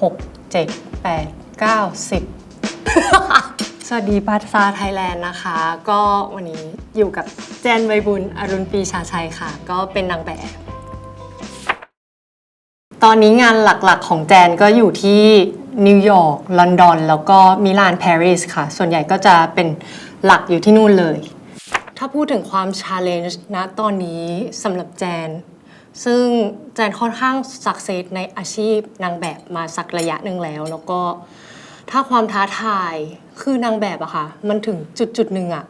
หกเจ็ดแปดเก้าสิบสวัสดีปาซาไทยแลนด์นะคะ ก็วันนี้อยู่กับแจนใบบุญอรุณปีชาชัยค่ะ ก็เป็นนางแบบ ตอนนี้งานหลักๆของแจนก็อยู่ที่นิวยอร์กลอนดอน แล้วก็มิลานปารีสค่ะ ส่วนใหญ่ก็จะเป็นหลักอยู่ที่นู่นเลย ถ้าพูดถึงความชาเลนจ์นะตอนนี้สำหรับแจน ซึ่งแจนค่อนข้างสักเซสในอาชีพนางแบบมาสักระยะหนึ่งแล้ว แล้วก็ถ้าความท้าทายคือนางแบบอะค่ะ มันถึงจุดจุดหนึ่งอะ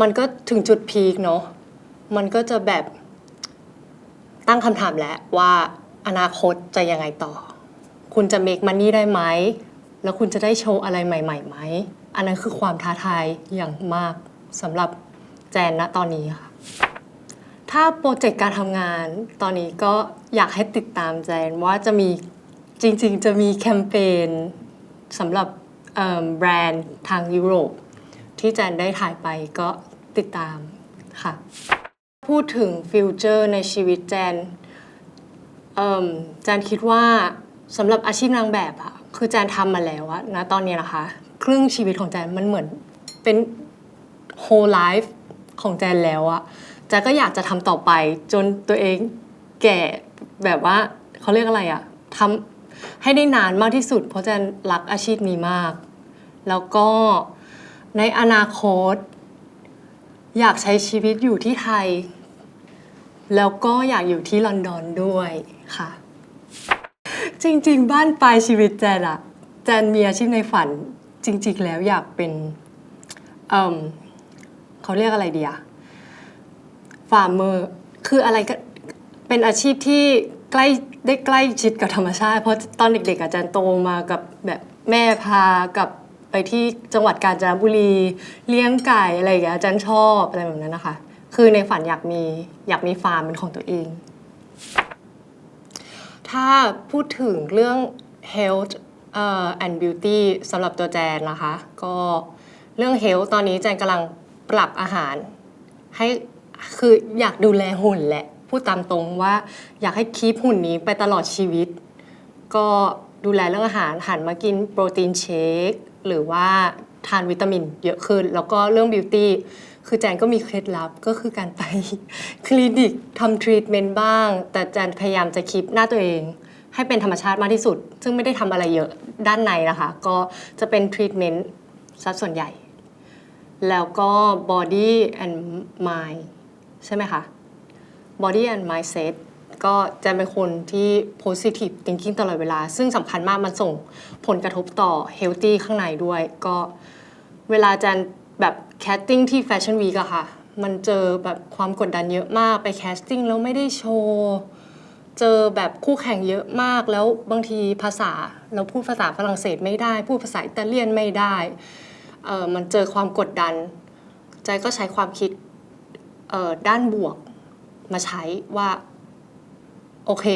มันก็ถึงจุดพีคเนาะมันก็จะแบบตั้งคำถามแล้วว่าอนาคตจะยังไงต่อ คุณจะ make money ได้ไหม แล้วคุณจะได้โชว์อะไรใหม่ๆไหม อันนั้นคือความท้าทายอย่างมากสำหรับแจนณตอนนี้ค่ะ ถ้าโปรเจกต์การทำงาน ตอนนี้ก็อยากให้ติดตามแจนว่าจะมีจริงๆ จะมีแคมเปญสำหรับแบรนด์ทางยุโรป ที่แจนได้ถ่ายไปก็ติดตามค่ะ พูดถึงฟิวเจอร์ในชีวิตแจนแจนคิดว่าสำหรับอาชีพนางแบบอะคือแจนทำมาแล้วอะนะตอนนี้นะคะ ครึ่งชีวิตของแจนมันเหมือนเป็น whole life ของแจนแล้วอะ จนก็อยากจะทำต่อไปจนตัวเองแก่แบบว่าเขาเรียกอะไรอะทำให้ได้นานมากที่สุด เพราะแจนรักอาชีพนี้มาก แล้วก็ในอนาคต อยากใช้ชีวิตอยู่ที่ไทย แล้วก็อยากอยู่ที่ลอนดอนด้วยค่ะ จริงๆ บ้านปลายชีวิตแจนอะแจนมีอาชีพในฝันจริง ๆ แล้วอยากเป็นเเขาเรียกอะไรดีอะ ฟาร์มเมอร์คืออะไรก็เป็นอาชีพที่ใกล้ได้ใกล้ชิดกับธรรมชาติ เพราะตอนเด็กๆอาจารย์โตมากับแบบแม่พากับไปที่จังหวัดกาญจนบุรี เลี้ยงไก่อะไรอย่างเงี้ยอาจารย์ชอบอะไรแบบนั้นนะคะ คือในฝันอยากมีอยากมีฟาร์มเป็นของตัวเอง ถ้าพูดถึงเรื่อง health เอ่อ and beauty สำหรับตัวแจนนะคะ ก็เรื่อง health ตอนนี้แจนกำลังปรับอาหารให้ คืออยากดูแลหุ่นแหละ พูดตามตรงว่าอยากให้คีปหุ่นนี้ไปตลอดชีวิต ก็ดูแลเรื่องอาหารหันมากินโปรตีนเชค หรือว่าทานวิตามินเยอะขึ้น แล้วก็เรื่องบิวตี้คือแจนก็มีเคล็ดลับก็คือการไปคลินิกทำทรีทเมนต์บ้าง แต่แจนพยายามจะคีปหน้าตัวเอง ให้เป็นธรรมชาติมากที่สุด ซึ่งไม่ได้ทำอะไรเยอะด้านในนะคะ ก็จะเป็นทรีทเมนต์ซะส่วนใหญ่ แล้วก็ body and mind ใช่ไหมคะ body and mindset ก็จะเป็นคนที่ positive thinking ตลอดเวลา ซึ่งสำคัญมากมันส่งผลกระทบต่อ healthy ข้างในด้วย ก็เวลาจันแบบ casting ที่ fashion week อะค่ะ มันเจอแบบความกดดันเยอะมากไป casting แล้วไม่ได้โชว์ เจอแบบคู่แข่งเยอะมาก แล้วบางทีภาษาเราพูดภาษาฝรั่งเศสไม่ได้ พูดภาษาอิตาเลียนไม่ได้ เออมันเจอความกดดัน ใจก็ใช้ความคิด ด้านบวกมาใช้ว่า โอเค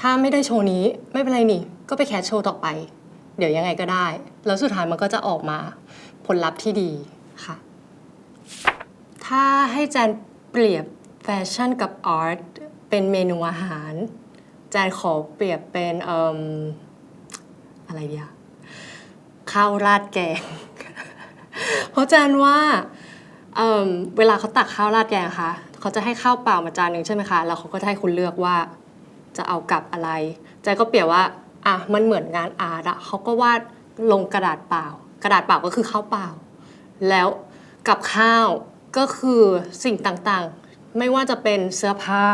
ถ้าไม่ได้โชว์นี้ไม่เป็นไรนี่ ก็ไปแคสโชว์ต่อไป เดี๋ยวยังไงก็ได้ แล้วสุดท้ายมันก็จะออกมาผลลัพธ์ที่ดีค่ะ ถ้าให้แจนเปรียบแฟชั่นกับอาร์ตเป็นเมนูอาหาร แจนขอเปรียบเป็นออะไรเดียข้าวราดแกง เพราะแจนว่า เเวลาเขาตักข้าวราดแกงคะเขาจะให้ข้าวเปล่ามาจานหนึ่งใช่ไหมคะแล้วเขาก็จะให้คุณเลือกว่าจะเอากับอะไรแจก็เปรียบว่าอะมันเหมือนงานอาร์ตอะเขาก็วาดลงกระดาษเปล่า กระดาษเปล่าก็คือข้าวเปล่า แล้วกับข้าวก็คือสิ่งต่างๆ ไม่ว่าจะเป็นเสื้อผ้า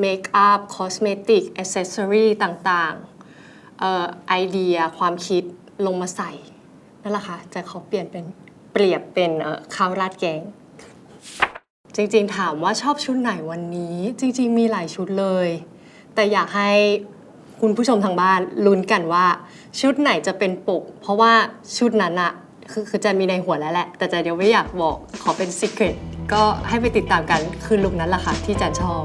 เมคอัพคอสเมติกอ c เซสซอรีต่างๆเอ่อไอเดียความคิดลงมาใส่ นั่นแหละค่ะจะเขาเปลี่ยนเป็น เปรียบเป็นข้าวราดแกง จริงๆถามว่าชอบชุดไหนวันนี้ จริง ๆ มีหลายชุดเลย แต่อยากให้คุณผู้ชมทางบ้านลุ้นกันว่า ชุดไหนจะเป็นปก เพราะว่าชุดนั้นอะคือคือจะมีในหัวแล้วแหละ แต่จะเดี๋ยวไม่อยากบอกขอเป็น secret ก็ให้ไปติดตามกันคือลุคนั้นแหละค่ะที่จันชอบ